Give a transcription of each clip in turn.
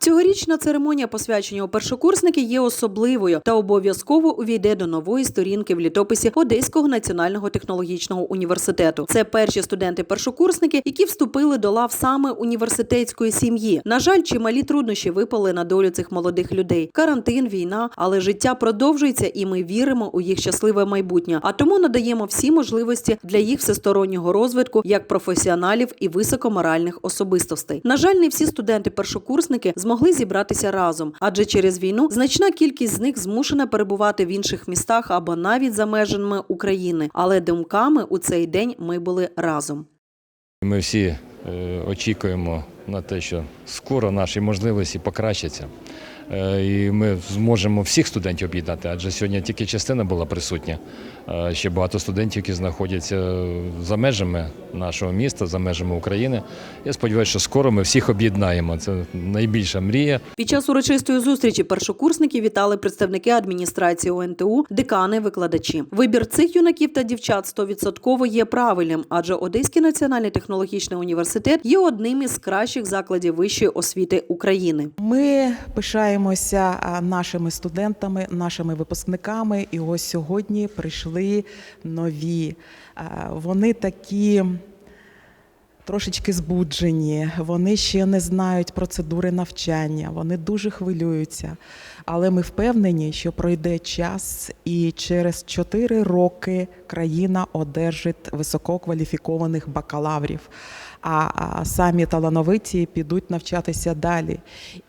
Цьогорічна церемонія посвячення у першокурсники є особливою та обов'язково увійде до нової сторінки в літописі Одеського національного технологічного університету. Це перші студенти-першокурсники, які вступили до лав саме університетської сім'ї. На жаль, чималі труднощі випали на долю цих молодих людей. Карантин, війна, але життя продовжується, і ми віримо у їх щасливе майбутнє. А тому надаємо всі можливості для їх всестороннього розвитку як професіоналів і високоморальних особистостей. На жаль, не всі студенти-першокурсники змогли зібратися разом, адже через війну значна кількість з них змушена перебувати в інших містах або навіть за межами України. Але думками у цей день ми були разом. Ми всі е, очікуємо на те, що скоро наші можливості покращаться. Е, І ми зможемо всіх студентів об'єднати, адже сьогодні тільки частина була присутня. Е, Ще багато студентів, які знаходяться за межами нашого міста, за межами України. Я сподіваюся, що скоро ми всіх об'єднаємо. Це найбільша мрія. Під час урочистої зустрічі першокурсники вітали представники адміністрації ОНТУ, декани, викладачі. Вибір цих юнаків та дівчат 100% є правильним, адже Одеський національний технологічний університет є одним із кращих закладів вищої освіти України. Ми пишаємося нашими студентами, нашими випускниками, і ось сьогодні прийшли нові. Вони такі. Трошечки збуджені, вони ще не знають процедури навчання, вони дуже хвилюються. Але ми впевнені, що пройде час, і через 4 роки країна одержить висококваліфікованих бакалаврів. А самі талановиті підуть навчатися далі.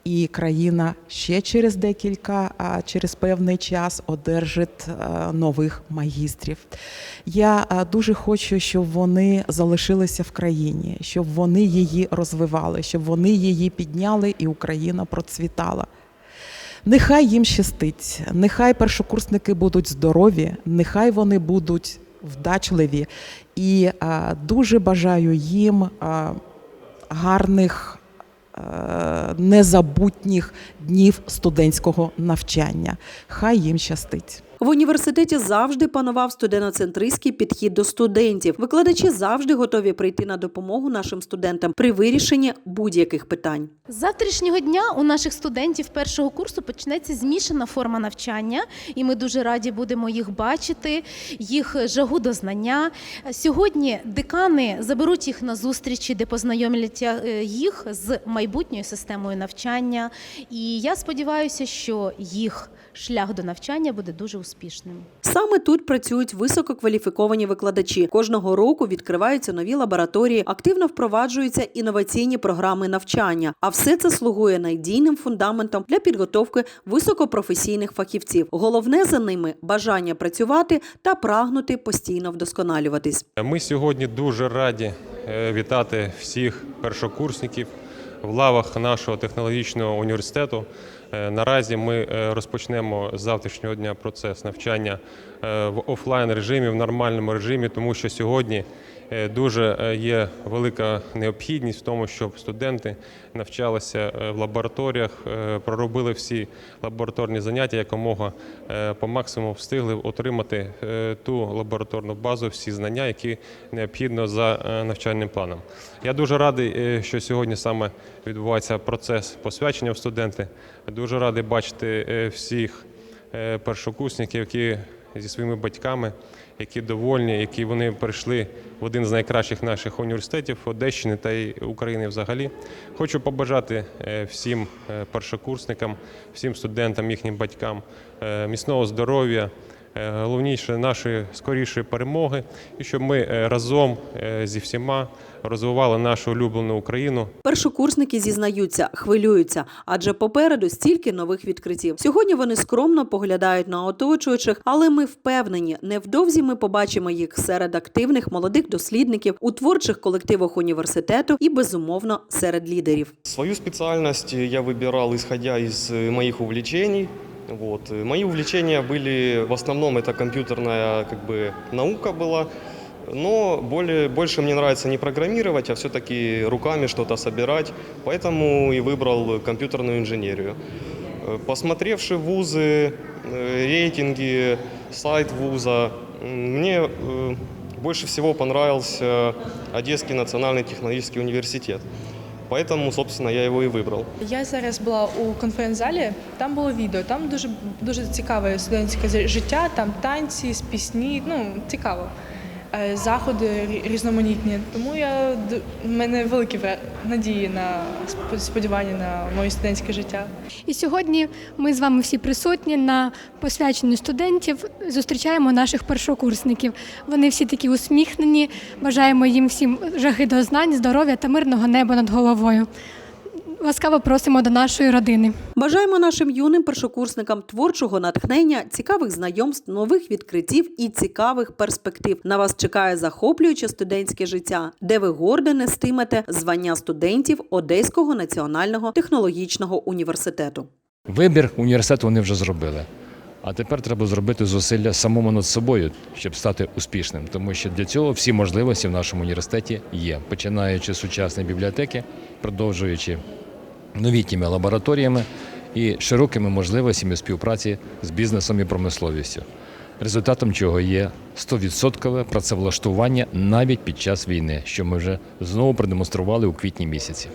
І країна ще через декілька, через певний час одержить е, нових магістрів. Я е, дуже хочу, щоб вони залишилися в країні, щоб вони її розвивали, щоб вони її підняли і Україна процвітала. Нехай їм щастить, нехай першокурсники будуть здорові, нехай вони будуть вдачливі. І дуже бажаю їм гарних, незабутніх днів студентського навчання. Хай їм щастить. В університеті завжди панував студеноцентристський підхід до студентів. Викладачі завжди готові прийти на допомогу нашим студентам при вирішенні будь-яких питань. З завтрашнього дня у наших студентів першого курсу почнеться змішана форма навчання, і ми дуже раді будемо їх бачити, їх жагу до знання. Сьогодні декани заберуть їх на зустрічі, де познайомлять е, їх з майбутньою системою навчання. І я сподіваюся, що їх шлях до навчання буде дуже успішним. Саме тут працюють висококваліфіковані викладачі. Кожного року відкриваються нові лабораторії, активно впроваджуються інноваційні програми навчання. А все це слугує надійним фундаментом для підготовки високопрофесійних фахівців. Головне за ними бажання працювати та прагнути постійно вдосконалюватись. Ми сьогодні дуже раді е, вітати всіх першокурсників в лавах нашого технологічного університету. Е, Наразі ми е, розпочнемо з завтрашнього дня процес навчання е, в офлайн режимі, в нормальному режимі, тому що сьогодні дуже є велика необхідність в тому, щоб студенти навчалися в лабораторіях, проробили всі лабораторні заняття, якомога по максимуму встигли отримати ту лабораторну базу, всі знання, які необхідно за навчальним планом. Я дуже радий, що сьогодні саме відбувається процес посвячення в студенти. Дуже радий бачити е, всіх е, першокурсників, які зі своїми батьками, які довольні, які вони прийшли в один з найкращих наших університетів Одещини та й України взагалі. Хочу побажати е, всім першокурсникам, всім студентам, їхнім батькам міцного здоров'я. Е, Головніше нашої скорішої перемоги, і щоб ми е, разом е, зі всіма розвивали нашу улюблену Україну, Першокурсники зізнаються, хвилюються, адже попереду стільки нових відкриттів. Сьогодні вони скромно поглядають на оточуючих, але ми впевнені, невдовзі ми побачимо їх серед активних молодих дослідників у творчих колективах університету і безумовно серед лідерів. Свою специальность я выбирал исходя из э, моих увлечений. Вот. Мои увлечения были, в основном это компьютерная как бы, наука была, но более, больше мне нравится не программировать, а все-таки руками что-то собирать, поэтому и выбрал компьютерную инженерию. Э, Посмотревши вузы, э, рейтинги, сайт вуза, мне э, больше всего понравился Одесский национальный технологический университет. Поэтому, собственно, я его и выбрал. Я зараз була у конференц-залі, там було відео, там дуже дуже цікаве студентське життя, там танці, пісні, ну цікаво. Е, Заходи різноманітні. Тому я в мене великі надії на сподівання на моє студентське життя. І сьогодні ми з вами всі присутні на посвяченні студентів. Зустрічаємо наших першокурсників. Вони всі такі усміхнені. Бажаємо їм всім жаги до знань, здоров'я та мирного неба над головою. Ласкаво просимо до нашої родини. Бажаємо нашим юним першокурсникам творчого натхнення, цікавих знайомств, нових відкриттів і цікавих перспектив. На вас чекає захоплююче студентське життя, де ви гордо нестимете звання студентів Одеського національного технологічного університету. Вибір університету вони вже зробили. А тепер треба зробити зусилля самому над собою, щоб стати успішним, тому що для цього всі можливості в нашому університеті є, починаючи з сучасної бібліотеки, продовжуючи новітніми лабораторіями і широкими можливостями співпраці з бізнесом і промисловістю. Результатом чого є 100% працевлаштування навіть під час війни, що ми вже знову продемонстрували у квітні місяці.